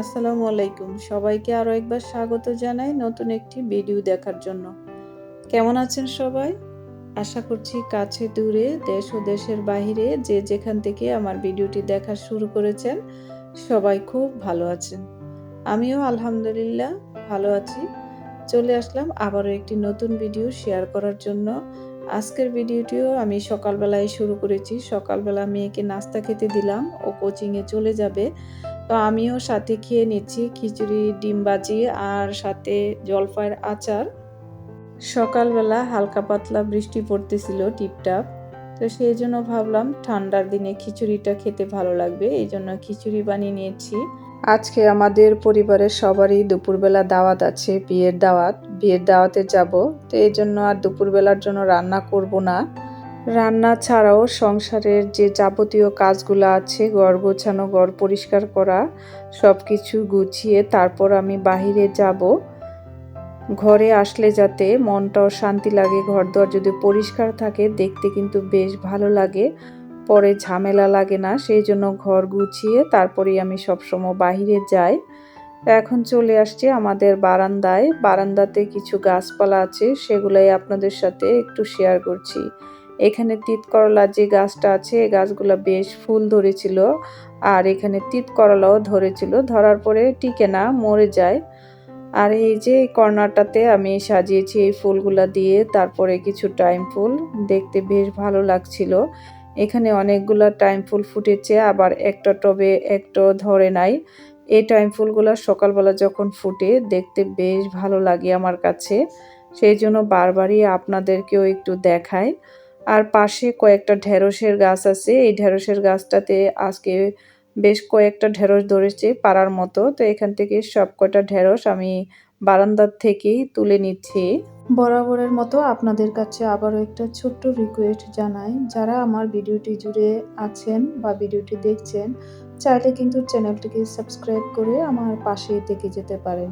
আসসালামু আলাইকুম। সবাইকে আরও একবার স্বাগত জানাই নতুন একটি ভিডিও দেখার জন্য। কেমন আছেন সবাই? আশা করছি কাছে দূরে, দেশ ও দেশের বাহিরে যে যেখান থেকে আমার ভিডিওটি দেখা শুরু করেছেন, সবাই খুব ভালো আছেন। আমিও আলহামদুলিল্লাহ ভালো আছি। চলে আসলাম আবারও একটি নতুন ভিডিও শেয়ার করার জন্য। আজকের ভিডিওটিও আমি সকালবেলায় শুরু করেছি। সকালবেলা মেয়েকে নাস্তা খেতে দিলাম। ও কোচিংয়ে চলে যাবে। তো আমিও সাথে খেয়ে নিচ্ছি খিচুড়ি, ডিম ভাজি আর সাথে জলপাইয়ের আচার। সকালবেলা হালকা পাতলা বৃষ্টি পড়তেছিল টিপটাপ, তো সেই জন্য ভাবলাম ঠান্ডার দিনে খিচুড়িটা খেতে ভালো লাগবে, এই জন্য খিচুড়ি বানিয়ে নিয়েছি। আজকে আমাদের পরিবারের সবারই দুপুরবেলা দাওয়াত আছে, বিয়ের দাওয়াত। বিয়ের দাওয়াতে যাব, তো এই জন্য আর দুপুরবেলার জন্য রান্না করব না। রান্না ছাড়াও সংসারের যে যাবতীয় কাজগুলো আছে, ঘর গোছানো, ঘর পরিষ্কার করা সব কিছু গুছিয়ে তারপর আমি বাহিরে যাব। ঘরে আসলে যাতে মনটাও শান্তি লাগে ঘর দর যদি পরিষ্কার থাকে, দেখতে কিন্তু বেশ ভালো লাগে। পরে ঝামেলা লাগে না, সেই জন্য ঘর গুছিয়ে তারপরেই আমি সবসময় বাহিরে যাই। এখন চলে আসছি আমাদের বারান্দায়। বারান্দাতে কিছু গাছপালা আছে, সেগুলাই আপনাদের সাথে একটু শেয়ার করছি। এখানে তিত করলা যে গাছটা আছে এই গাছগুলো বেশ ফুল ধরেছিল। আর এখানে তিত করলাও ধরেছিল। ধরার পরে টিকে না, মরে যায়। আর এই যে কর্নারটাতে আমি সাজিয়েছি এই ফুলগুলা দিয়ে, তারপরে কিছু টাইম ফুল, দেখতে বেশ ভালো লাগছিল। এখানে অনেকগুলা টাইম ফুল ফুটেছে, আবার একটা টবে একটা ধরে নাই। এই টাইম ফুলগুলো সকালবেলা যখন ফুটে, দেখতে বেশ ভালো লাগে আমার কাছে। সেই জন্য বারবারই আপনাদেরকেও একটু দেখায় আর পাশে কয়েকটা ঢেঁড়সের গাছ আছে। এই ঢেঁড়সের গাছটাতে আজকে বেশ কয়েকটা ঢেঁড়স ধরেছে পাড়ার মতো। তো এখান থেকে সব কয়টা ঢেঁড়স আমি বারান্দার থেকেই তুলে নিচ্ছি। বরাবরের মতো আপনাদের কাছে আবারও একটা ছোট্ট রিকোয়েস্ট জানাই। যারা আমার ভিডিওটি জুড়ে আছেন বা ভিডিওটি দেখছেন, চাইলে কিন্তু চ্যানেলটিকে সাবস্ক্রাইব করে আমার পাশে থেকে যেতে পারেন।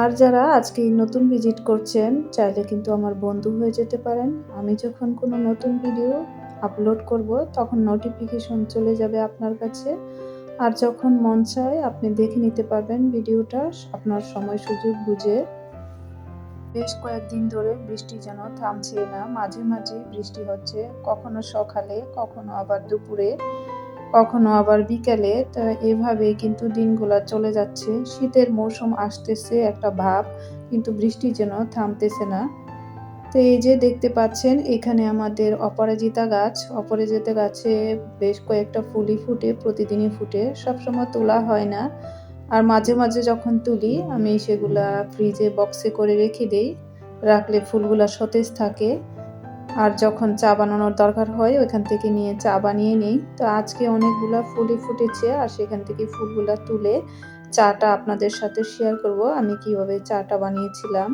আর যারা আজকে নতুন ভিজিট করছেন, চাইলে কিন্তু আমার বন্ধু হয়ে যেতে পারেন। আমি যখন কোনো নতুন ভিডিও আপলোড করব, তখন নোটিফিকেশন চলে যাবে আপনার কাছে। আর যখন মন চায়, আপনি দেখে নিতে পারবেন ভিডিওটা, আপনার সময় সুযোগ বুঝে। বেশ কয়েকদিন ধরে বৃষ্টি যেন থামছে না, মাঝে মাঝে বৃষ্টি হচ্ছে। কখনো সকালে, কখনো আবার দুপুরে। কখনো আবার বিকেলে এভাবে কিন্তু দিনগুলো চলে যাচ্ছে। শীতের মৌসুম আসতেছে একটা ভাব, কিন্তু বৃষ্টি যেন থামতেছে না। তো এই যে দেখতে পাচ্ছেন, এখানে আমাদের অপরাজিতা গাছ। অপরাজিতা গাছে বেশ কয়েকটা ফুলই ফুটে, প্রতিদিনই ফুটে। সবসময় তোলা হয় না। আর মাঝে মাঝে যখন তুলি, আমি সেগুলা ফ্রিজে বক্সে করে রেখে দেই। রাখলে ফুলগুলা সতেজ থাকে। আর যখন চা বানানোর দরকার হয়, ওইখান থেকে নিয়ে চা বানিয়ে নিই। তো আজকে অনেকগুলা ফুলই ফুটেছে আর সেখান থেকে ফুলগুলা তুলে চাটা আপনাদের সাথে শেয়ার করব, আমি কীভাবে চাটা বানিয়েছিলাম।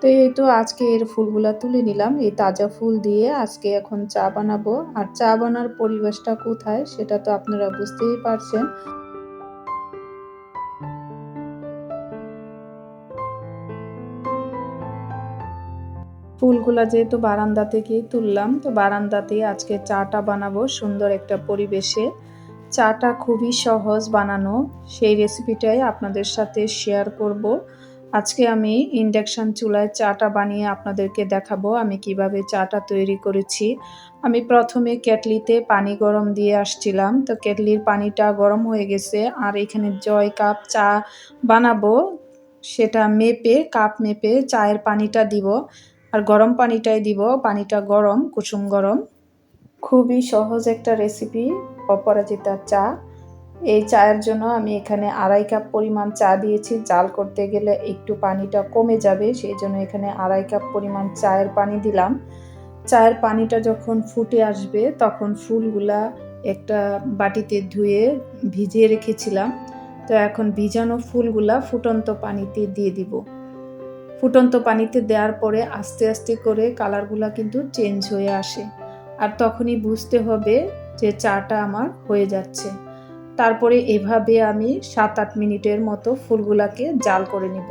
তো এই তো আজকে এর ফুলগুলা তুলে নিলাম। এই তাজা ফুল দিয়ে আজকে এখন চা বানাবো। আর চা বানার পরিবেশটা কোথায়, সেটা তো আপনারা বুঝতেই পারছেন। ফুলগুলা যেহেতু বারান্দা থেকেই তুললাম, তো বারান্দাতেই আজকে চাটা বানাবো সুন্দর একটা পরিবেশে। চাটা খুবই সহজ বানানো, সেই রেসিপিটাই আপনাদের সাথে শেয়ার করব। আজকে আমি ইন্ডাকশান চুলায় চাটা বানিয়ে আপনাদেরকে দেখাবো আমি কীভাবে চাটা তৈরি করেছি। আমি প্রথমে কেটলিতে পানি গরম দিয়ে আসছিলাম, তো কেটলির পানিটা গরম হয়ে গেছে, আর এখানে জয় কাপ চা বানাবো। সেটা মেপে, কাপ মেপে চায়ের পানিটা দিব। আর গরম পানিটাই দিব। পানিটা গরম, কুসুম গরম। খুবই সহজ একটা রেসিপি অপরাজিতার চা। এই চায়ের জন্য আমি এখানে আড়াই কাপ পরিমাণ চা দিয়েছি। জাল করতে গেলে একটু পানিটা কমে যাবে, সেই জন্য এখানে আড়াই কাপ পরিমাণ চায়ের পানি দিলাম। চায়ের পানিটা যখন ফুটে আসবে, তখন ফুলগুলা একটা বাটিতে ধুয়ে ভিজিয়ে রেখেছিলাম। তো এখন ভিজানো ফুলগুলা ফুটন্ত পানিতে দিয়ে দিব। ফুটন্ত পানিতে দেওয়ার পরে আস্তে আস্তে করে কালারগুলো কিন্তু চেঞ্জ হয়ে আসে। আর তখনই বুঝতে হবে যে চাটা আমার হয়ে যাচ্ছে। তারপরে এভাবে আমি সাত আট মিনিটের মতো ফুলগুলাকে জাল করে নিব।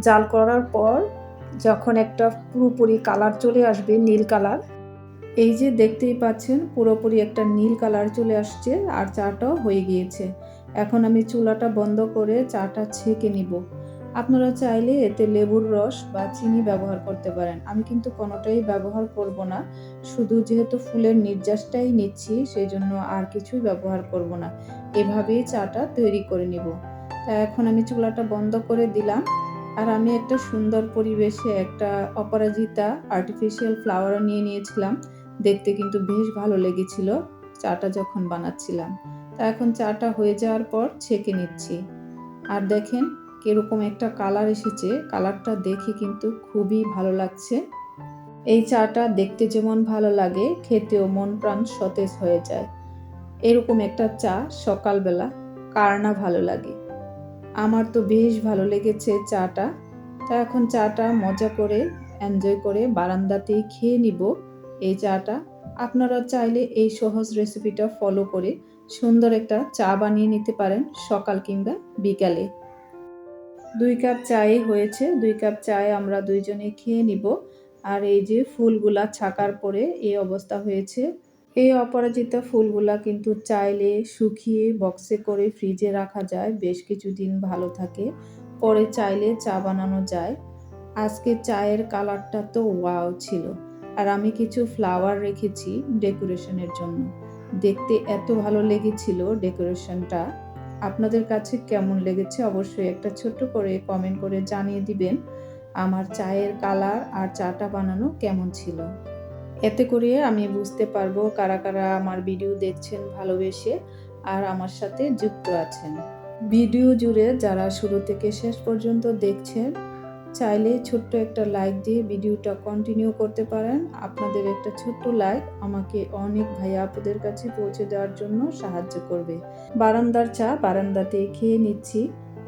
জাল করার পর যখন একটা পুরোপুরি কালার চলে আসবে, নীল কালার, এই যে দেখতেই পাচ্ছেন পুরোপুরি একটা নীল কালার চলে আসছে আর চাটাও হয়ে গিয়েছে। এখন আমি চুলাটা বন্ধ করে চাটা ছেঁকে নিব। আপনারা চাইলে এতে লেবুর রস বা চিনি ব্যবহার করতে পারেন। আমি কিন্তু কোনোটাই ব্যবহার করব না। শুধু যেহেতু ফুলের নির্যাসটাই নিচ্ছি সেই জন্য আর কিছুই ব্যবহার করব না। এভাবেই চাটা তৈরি করে নিব। তা এখন আমি চুলাটা বন্ধ করে দিলাম। আর আমি একটা সুন্দর পরিবেশে একটা অপরাজিতা আর্টিফিশিয়াল ফ্লাওয়ারও নিয়ে নিয়েছিলাম। দেখতে কিন্তু বেশ ভালো লেগেছিল চাটা যখন বানাচ্ছিলাম। তা এখন চাটা হয়ে যাওয়ার পর ছেঁকে নিচ্ছি। আর দেখেন কীরকম একটা কালার এসেছে কালারটা দেখে কিন্তু খুবই ভালো লাগছে। এই চাটা দেখতে যেমন ভালো লাগে, খেতেও মন প্রাণ সতেজ হয়ে যায়। এরকম একটা চা সকালবেলা, কার না ভালো লাগে? আমার তো বেশ ভালো লেগেছে চাটা। তা এখন চাটা মজা করে এনজয় করে বারান্দাতেই খেয়ে নিব। এই চাটা আপনারা চাইলে এই সহজ রেসিপিটা ফলো করে সুন্দর একটা চা বানিয়ে নিতে পারেন সকাল কিংবা বিকালে। দুই কাপ চায়ে হয়েছে, দুই কাপ চায়ে আমরা দুইজনে খেয়ে নিব। আর এই যে ফুলগুলা ছাকার পরে এই অবস্থা হয়েছে। এই অপরাজিতা ফুলগুলা কিন্তু চাইলে শুকিয়ে বক্সে করে ফ্রিজে রাখা যায়, বেশ কিছুদিন ভালো থাকে। পরে চাইলে চা বানানো যায়। আজকে চায়ের কালারটা তো ওয়াও ছিল। আর আমি কিছু ফ্লাওয়ার রেখেছি ডেকোরেশনের জন্য। দেখতে এত ভালো লেগেছিল ডেকোরেশনটা আপনাদের কাছে কেমন লেগেছে অবশ্যই একটা ছোট্ট করে কমেন্ট করে জানিয়ে দিবেন, আমার চায়ের কালার আর চাটা বানানো কেমন ছিল। এতে করে আমি বুঝতে পারব কারা কারা আমার ভিডিও দেখছেন ভালোবেসে আর আমার সাথে যুক্ত আছেন। ভিডিও জুড়ে যারা শুরু থেকে শেষ পর্যন্ত দেখছেন চাইলে ছোট্ট একটা লাইক দিয়ে ভিডিওটা কন্টিনিউ করতে পারেন। আপনাদের একটা ছোট্ট লাইক আমাকে অনেক ভাইয়া আপুদের কাছে পৌঁছে দেওয়ার জন্য সাহায্য করবে। বারান্দার চা বারান্দাতে খেয়ে নিচ্ছি।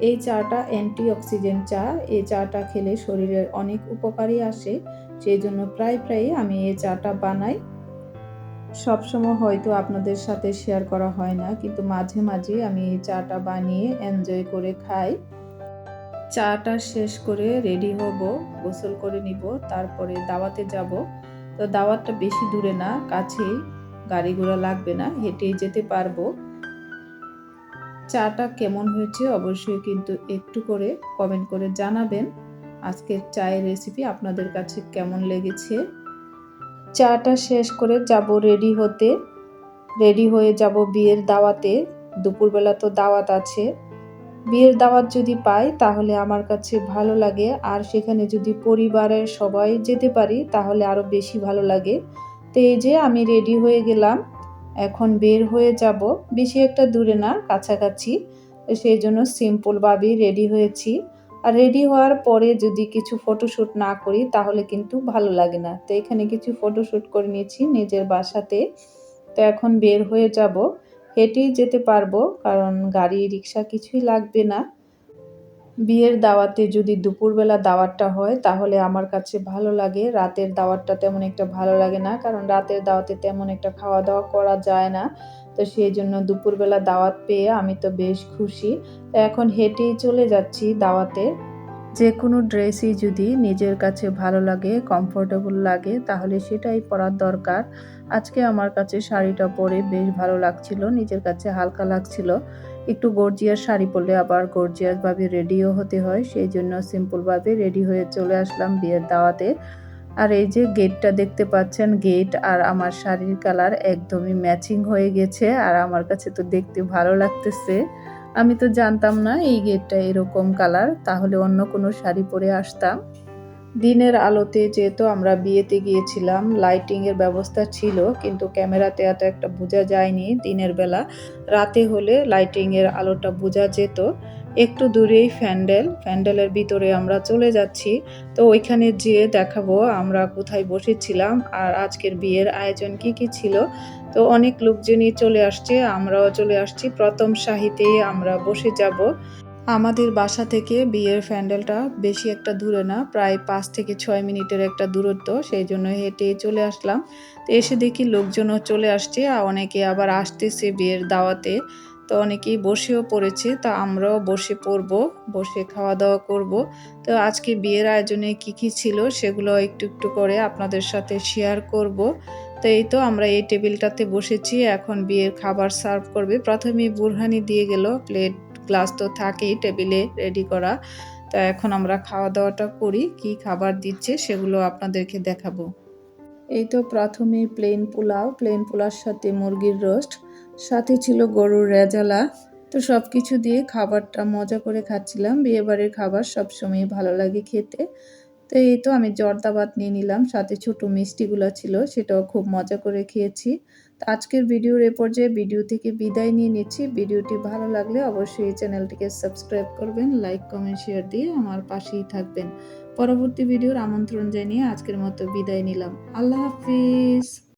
এই চাটা অ্যান্টি অক্সিজেন্ট চা। এই চাটা খেলে শরীরের অনেক উপকারী আসে। সেই জন্য প্রায় প্রায় আমি এই চাটা বানাই। সবসময় হয়তো আপনাদের সাথে শেয়ার করা হয় না, কিন্তু মাঝে মাঝে আমি এই চাটা বানিয়ে এনজয় করে খাই। চাটা শেষ করে রেডি হব, গোসল করে নিব, তারপরে দাওয়াতে যাব। তো দাওয়াতটা বেশি দূরে না, কাছেই। গাড়ি ঘোড়া লাগবে না, হেঁটেই যেতে পারব। চাটা কেমন হয়েছে অবশ্যই কিন্তু একটু করে কমেন্ট করে জানাবেন। আজকের চায়ের রেসিপি আপনাদের কাছে কেমন লেগেছে? চাটা শেষ করে যাব রেডি হতে। রেডি হয়ে যাব বিয়ের দাওয়াতে। দুপুরবেলা তো দাওয়াত আছে। বিয়ের দাওয়াত যদি পাই, তাহলে আমার কাছে ভালো লাগে। আর সেখানে যদি পরিবারের সবাই যেতে পারি, তাহলে আরও বেশি ভালো লাগে। তো এই যে আমি রেডি হয়ে গেলাম। এখন বের হয়ে যাব। বেশি একটা দূরে না, কাছাকাছি। সেই জন্য সিম্পলভাবেই রেডি হয়েছি। আর রেডি হওয়ার পরে যদি কিছু ফটোশ্যুট না করি, তাহলে কিন্তু ভালো লাগে না। তো এখানে কিছু ফটোশ্যুট করে নিয়েছি নিজের বাসাতে। তো এখন বের হয়ে যাব। হেঁটেই যেতে পারব, কারণ গাড়ি, রিক্সা কিছুই লাগবে না। বিয়ের দাওয়াতে যদি দুপুরবেলা দাওয়াতটা হয়, তাহলে আমার কাছে ভালো লাগে। রাতের দাওয়াতটা তেমন একটা ভালো লাগে না, কারণ রাতের দাওয়াতে তেমন একটা খাওয়া দাওয়া করা যায় না। তো সেই জন্য দুপুরবেলা দাওয়াত পেয়ে আমি তো বেশ খুশি। তো এখন হেঁটেই চলে যাচ্ছি দাওয়াতে। যে কোনো ড্রেসই যদি নিজের কাছে ভালো লাগে কমফোর্টেবল লাগে, তাহলে সেটাই পরার দরকার। আজকে আমার কাছে শাড়িটা পরে বেশ ভালো লাগছিল, নিজের কাছে হালকা লাগছিল। একটু গর্জিয়াস শাড়ি পরলে আবার গর্জিয়াসভাবে রেডিও হতে হয় সেই জন্য সিম্পলভাবে রেডি হয়ে চলে আসলাম বিয়ের দাওয়াতে। আর এই যে গেটটা দেখতে পাচ্ছেন গেট আর আমার শাড়ির কালার একদমই ম্যাচিং হয়ে গেছে, আর আমার কাছে তো দেখতে ভালো লাগতেছে। আমি তো জানতাম না এই গেটটা এরকম কালার, তাহলে অন্য কোনো শাড়ি পরে আসতাম। দিনের আলোতে যেহেতু আমরা বিয়েতে গিয়েছিলাম, লাইটিংয়ের ব্যবস্থা ছিল, কিন্তু ক্যামেরাতে এত একটা বোঝা যায়নি দিনের বেলা। রাতে হলে লাইটিংয়ের আলোটা বোঝা যেত। একটু দূরেই ফ্যান্ডেল, ফ্যান্ডেলের ভিতরে আমরা চলে যাচ্ছি। তো ওইখানে যেয়ে দেখাবো আমরা কোথায় বসেছিলাম আর আজকের বিয়ের আয়োজন কি কি ছিল। তো অনেক লোকজনই চলে আসছে, আমরাও চলে আসছি। প্রথম শাহিতেই আমরা বসে যাব। আমাদের বাসা থেকে বিয়ের প্যান্ডেলটা বেশি একটা দূরে না, প্রায় পাঁচ থেকে ছয় মিনিটের একটা দূরত্ব, সেই জন্য হেঁটে চলে আসলাম। তো এসে দেখি লোকজনও চলে আসছে, আর অনেকে আবার আসতেছে বিয়ের দাওয়াতে। তো অনেকেই বসেও পড়েছে, তা আমরাও বসে পড়ব, বসে খাওয়া দাওয়া করব। তো আজকে বিয়ের আয়োজনে কি কি ছিল সেগুলো একটু একটু করে আপনাদের সাথে শেয়ার করব। তো এই তো আমরা এই টেবিলটাতে বসেছি, এখন বিয়ের খাবার সার্ভ করবে। প্রথমে বুরহানি দিয়ে গেল, প্লেট, গ্লাস তো থাকেই টেবিলে রেডি করা। তো এখন আমরা খাওয়া দাওয়াটা করি, কি খাবার দিচ্ছে সেগুলো আপনাদেরকে দেখাবো। এই তো প্রথমে প্লেন পোলাও প্লেন পোলার সাথে মুরগির রোস্ট সাথে ছিল গরুর রেজালা। তো সব কিছু দিয়ে খাবারটা মজা করে খাচ্ছিলাম। বিয়েবাড়ির খাবার সবসময় ভালো লাগে খেতে। তো এই তো আমি জর্দা ভাত নিয়ে নিলাম, সাথে ছোট মিষ্টিগুলো ছিল, সেটাও খুব মজা করে খেয়েছি। তো আজকের ভিডিওর এ পর্যায়ে ভিডিও থেকে বিদায় নিয়ে নিচ্ছি। ভিডিওটি ভালো লাগলে অবশ্যই এই চ্যানেলটিকে সাবস্ক্রাইব করবেন, লাইক, কমেন্ট, শেয়ার দিয়ে আমার পাশেই থাকবেন। পরবর্তী ভিডিওর আমন্ত্রণ জানিয়ে আজকের মতো বিদায় নিলাম। আল্লাহ হাফিজ।